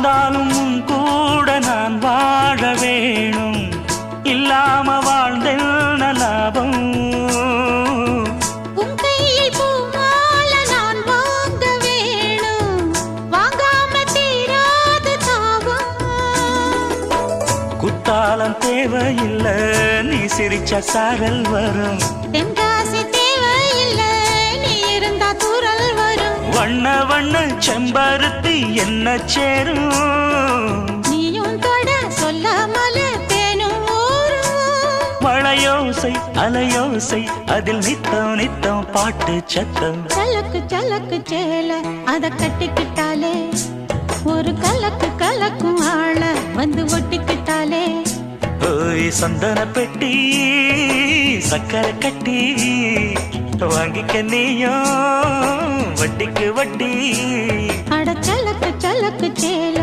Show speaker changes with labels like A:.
A: வாழ்ந்தாலும் உன் கூட நான் வாழ வேணும். இல்லாம வாழ்ந்தென்ன லாபம். குத்தாலம் தேவையில்லை நீ சிரிச்ச சாரல் வரும். வண்ண வண்ண செம்பருத்தி என்ன சேரும்?
B: நீயும் தொட சொல்லாமல தேனும்
A: மழையோசை அலையோசை அதில் நித்தம் நித்தம் பாட்டு சத்தம்.
B: சலக்கு சலக்கு சேல அத கட்டிக்கிட்டாலே. ஒரு கலக்கு கலக்கும் ஆள வந்து ஒட்டிக்கிட்டாலே.
A: ஓய் சந்தன பெட்டி சக்கரை கட்டி வாங்கிக்க நீயும் வட்டிக்கு வட்டி.
B: அட சலக்கு சலக்கு சேல